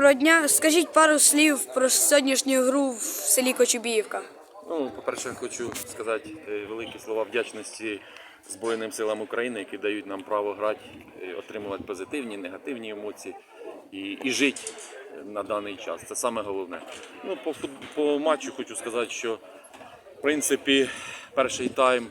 Доброго дня. Скажіть пару слів про сьогоднішню гру в селі Кочубіївка. Ну, по-перше, хочу сказати е, великі слова вдячності Збройним силам України, які дають нам право грати, е, отримувати позитивні, негативні емоції і, і жити на даний час. Це саме головне. Ну, по, по матчу хочу сказати, що в принципі перший тайм,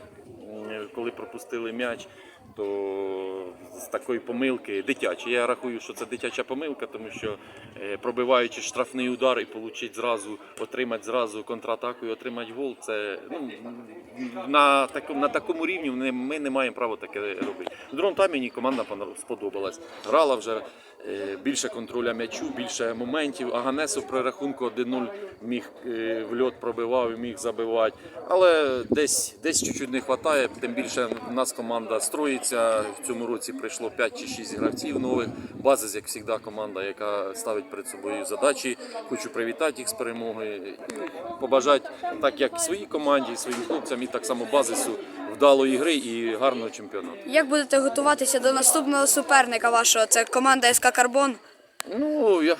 коли пропустили м'яч, то з такої помилки дитячі. Я рахую, що це дитяча помилка, тому що е, пробиваючи штрафний удар і отримати зразу, отримати зразу контратаку і отримати гол, це ну, на, такому, на такому рівні ми, не маємо права таке робити. В другому таймі команда сподобалась. Грала вже більше контроля м'ячу, більше моментів. Аганесов при рахунку 1-0 міг е, в льот пробивав і міг забивати. Але десь, десь чуть-чуть не вистачає, тим більше в нас команда строїться. В цьому році прийшло 5 чи 6 гравців нових. Базис, як завжди, команда, яка ставить перед собою задачі. Хочу привітати їх з перемогою. Побажати так, як своїй команді, своїм хлопцям, і так само базису вдалої гри і гарного чемпіонату. Як будете готуватися до наступного суперника вашого? Це команда СК Карбон. Ну, я,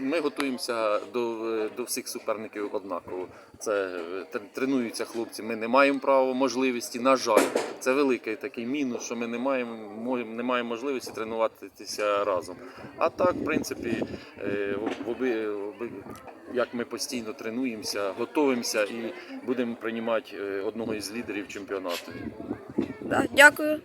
ми готуємося до, до всіх суперників однаково. Це е, тренуються хлопці. Ми не маємо права можливості. На жаль, це великий такий мінус, що ми не маємо не маємо можливості тренуватися разом. А так, в принципі, е, в оби, оби- як ми постійно тренуємося, готуємося і будемо приймати е, одного із лідерів чемпіонату. Да, дякую.